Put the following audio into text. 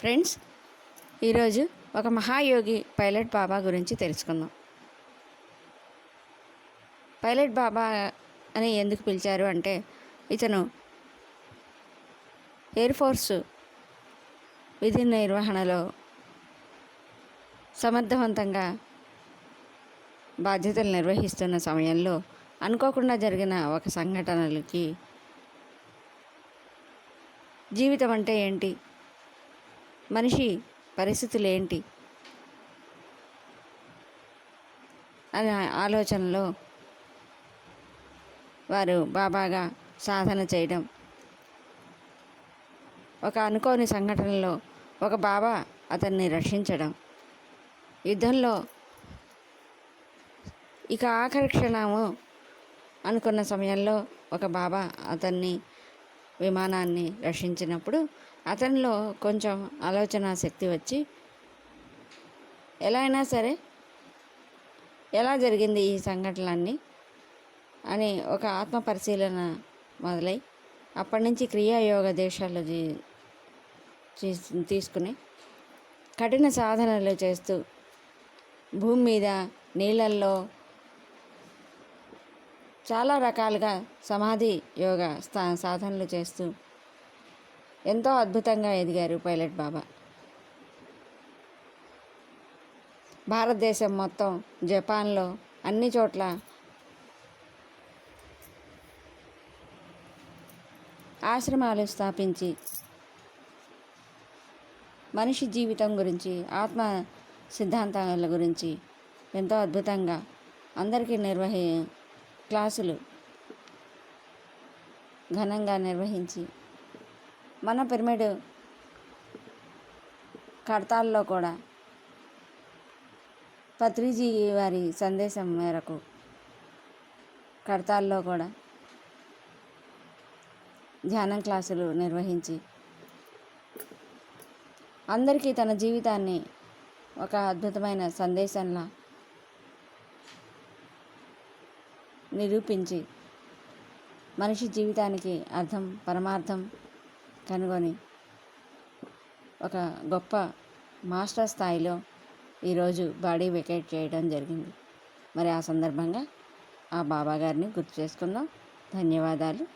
Friends ఈరోజు ఒక మహాయోగి పైలట్ బాబా గురించి తెలుసుకుందాం. పైలట్ బాబా అని ఎందుకు పిలిచారు అంటే ఇతను ఎయిర్ ఫోర్స్ విధి నిర్వహణలో సమర్థవంతంగా బాధ్యతలు నిర్వహిస్తున్న సమయంలో అనుకోకుండా జరిగిన ఒక సంఘటనలకి జీవితం అంటే ఏంటి? మనిషి పరిస్థితులు ఏంటి అనే ఆలోచనలో వారు బాబాగా సాధన చేయడం. ఒక అనుకోని సంఘటనలో ఒక బాబా అతన్ని రక్షించడం. యుద్ధంలో ఇక ఆఖరి క్షణము అనుకున్న సమయంలో ఒక బాబా అతన్ని విమానాన్ని రక్షించినప్పుడు అతనిలో కొంచెం ఆలోచన శక్తి వచ్చి ఎలా అయినా సరే ఎలా జరిగింది ఈ సంఘటనలన్నీ? అని ఒక ఆత్మ పరిశీలన మొదలై అప్పటి నుంచి క్రియాయోగ దేశాలు తీసుకుని కఠిన సాధనలు చేస్తూ భూమి మీద నీళ్ళల్లో చాలా రకాలుగా సమాధి యోగ స్థా సాధనలు చేస్తూ ఎంతో అద్భుతంగా ఎదిగారు పైలట్ బాబా. భారతదేశం మొత్తం జపాన్లో అన్ని చోట్ల ఆశ్రమాలు స్థాపించి మనిషి జీవితం గురించి ఆత్మ సిద్ధాంతాల గురించి ఎంతో అద్భుతంగా అందరికీ నిర్వహి క్లాసులు ఘనంగా నిర్వహించి మన పిరమిడ్ కడతాల్లో కూడా పత్రిజీ వారి సందేశం మేరకు కడతాల్లో కూడా ధ్యానం క్లాసులు నిర్వహించి అందరికీ తన జీవితాన్ని ఒక అద్భుతమైన సందేశంలా నిరూపించి మనిషి జీవితానికి అర్థం పరమార్థం కనుగొని ఒక గొప్ప మాస్టర్ స్థాయిలో ఈరోజు బాడీ వెకేట్ చేయడం జరిగింది. మరి ఆ సందర్భంగా ఆ బాబా గారిని గుర్తు చేసుకుందాం. ధన్యవాదాలు.